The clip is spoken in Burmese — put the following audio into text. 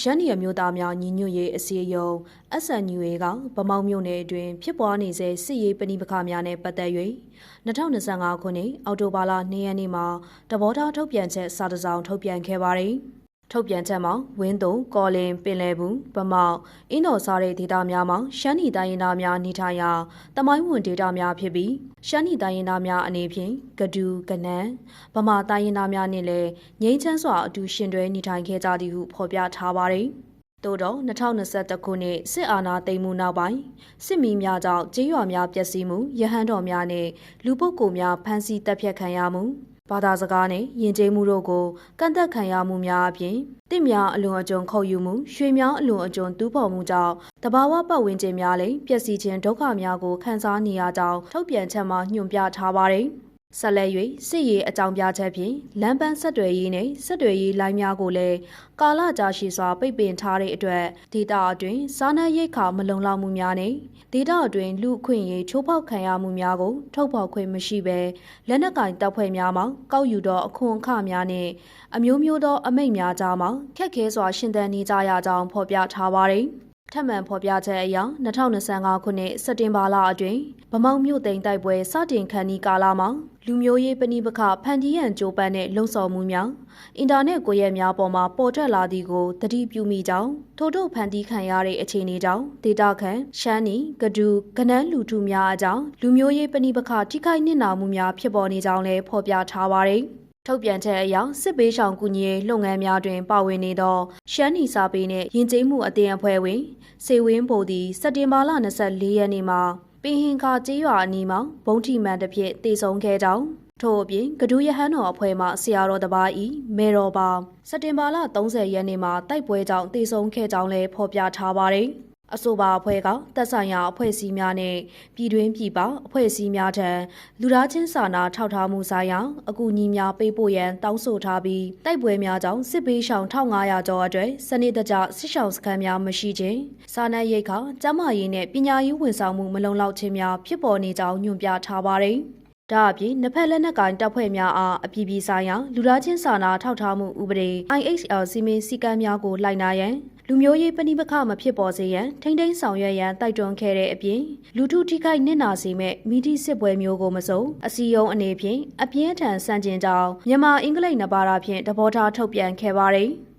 ရှမ်းပြည်အမျိုးသားများညီညွတ်ရေးအစည်းအရုံး SNUA ကဗမောက်မြို့နယ်အတွင်းဖြစ်ပွားနေစေစစ်ရေးပဏိပခများနဲ့ပတ်သက်၍2025ခုနှစ်အောက်တိုဘာလ2ရက်နေ့မှာတဘောထားထုတ်ပြန်ချက်စာတစ်စောင်ထုတ်ပြန်ခဲ့ပါတယ်။ ထုတ်ပြန်ချက်မှာဝင်းတုံကော်လင်ပင်လယ်ဘူးဗမောက်အင်းတော်စားတဲ့ဒေသများမှာရှမ်းနီတိုင်းရင်းသားများနေထိုင်ရာတမိုင်းဝင်ဒေသများဖြစ်ပြီးရှမ်းနီတိုင်းရင်းသားများအနေဖြင့်ကဒူကနန်ဗမာတိုင်းရင်းသားများနှင့်လည်းငြိမ်းချမ်းစွာအတူရှင်တွဲနေထိုင်ခဲ့ကြသည်ဟုဖော်ပြထားပါတယ်။သို့တော့2021ခုနှစ်စစ်အာဏာသိမ်းမှုနောက်ပိုင်းစစ်မီးများကြောင့်ကြေးရွာများပျက်စီးမှုရဟန်းတော်များနဲ့လူပုဂ္ဂိုလ်များဖမ်းဆီးတပ်ဖြတ်ခံရမှု ဘာသာစကားနဲ့ယဉ်ကျေးမှုတို့ကိုကန့်သက်ခံရမှုများအပြင်တစ်များအလွန်အကျွံခုတ်ယူမှုရွှေများအလွန်အကျွံတူးဖော်မှုကြောင့်တဘာဝပတ်ဝန်းကျင်များလည်းပျက်စီးခြင်းဒုက္ခများကိုခံစားနေရကြောင်းထုတ်ပြန်ချက်မှာညွှန်ပြထားပါတယ်။ ဆက်လက်၍စစ်ရေးအကြောင်းပြချက်ဖြင့်လမ်းပန်းဆက်သွယ်ရေးနှင့်ဆက်သွယ်ရေးလိုင်းများကိုလည်းကာလကြာရှည်စွာပိတ်ပင်ထားတဲ့အတွက်ဒေတာအတွင်းစားနပ်ရိက္ခာမလုံလောက်မှုများနဲ့ဒေတာအတွင်းလူအခွင့်အရေးချိုးဖောက်ခံရမှုများကိုထုတ်ဖော်ခွင့်မရှိဘဲလက်နက်ကင်တပ်ဖွဲ့များမှကောက်ယူသောအခွန်အခများနဲ့အမျိုးမျိုးသောအမိန့်များကြားမှာခက်ခဲစွာရှင်သန်နေကြရကြောင်းဖော်ပြထားပါတယ်။ ထပ်မံဖော်ပြချက်အရ2025ခုနှစ်စက်တင်ဘာလအတွင်းဗမောက်မြို့သိမ်းတိုက်ပွဲစတင်ခန်းဒီကာလမှာလူမျိုးရေးပဏိပခဖန်တီးရန်ကြိုးပမ်းတဲ့လုံဆော်မှုများအင်တာနက်ကွန်ရက်များပေါ်မှာပေါ်ထွက်လာသည်ကိုသတိပြုမိကြောင်းထို့ထို့ဖန်တီးခံရတဲ့အခြေအနေကြောင့်ဒေတာခန်ရှမ်းနီကဒူကနန်းလူထုများအကြောင်းလူမျိုးရေးပဏိပခထိခိုက်နစ်နာမှုများဖြစ်ပေါ်နေကြောင်းလည်းဖော်ပြထားပါတယ်။ ထုတ်ပြန်ချက်အရစစ်ပေးဆောင်ကူညီရေးလုပ်ငန်းများတွင် ပါဝင်နေသော ရှမ်းနီစာပေနှင့်ယဉ်ကျေးမှုအသင်းအဖွဲ့ဝင်စေဝင်းဘိုသည်စက်တင်ဘာလ24ရက်နေ့မှာပင်ဟင်ခါကျေးရွာအနီးမှာဘုံထီမှန်တစ်ဖြစ်တည်ဆုံခဲ့ကြောင်းထို့အပြင်ကဒူးရဟန်းတော်အဖွဲ့မှဆရာတော်တပါးဤမေတော်ပါစက်တင်ဘာလ30ရက်နေ့မှာတိုက်ပွဲကြောင့်တည်ဆုံခဲ့ကြောင်းလည်းဖော်ပြထားပါတယ်။ အဆိုပါအဖွဲ့ကသက်ဆိုင်ရာအဖွဲ့အစည်းများနဲ့ပြည်တွင်းပြည်ပအဖွဲ့အစည်းများထံလူသားချင်းစာနာထောက်ထားမှုဆိုင်ရာအကူအညီများပေးပို့ရန်တောင်းဆိုထားပြီးတိုက်ပွဲများကြောင့်စစ်ပေးရှောင်1500ကျော်အတွက်စနစ်တကျစစ်ရှောင်စခန်းများမရှိခြင်းစာနာရိတ်ခကျန်းမာရေးနဲ့ပညာရေးဝန်ဆောင်မှုမလုံလောက်ခြင်းများဖြစ်ပေါ်နေကြောင်းညွှန်ပြထားပါတယ်။ ဒါအပြင်နှစ်ဖက်လက်နက်ကိုင်တပ်ဖွဲ့များအားအပြည်ပြည်ဆိုင်ရာလူသားချင်းစာနာထောက်ထားမှုဥပဒေ IHL စီမင်းစည်းကမ်းများကိုလိုက်နာရန်လူမျိုးရေးပဏိပခမဖြစ်ပေါ်စေရန်ထိမ့်သိမ်းဆောင်ရွက်ရန်တိုက်တွန်းခဲ့တဲ့အပြင်လူထုထိခိုက်နစ်နာစေမဲ့မိတိစစ်ပွဲမျိုးကိုမစုံအစည်းအုံအနေဖြင့်အပြင်းထန်စန့်ကျင်ကြောင်းမြန်မာအင်္ဂလိပ်နှစ်ပါးဖြင့်တဘောထားထုတ်ပြန်ခဲ့ပါတယ်။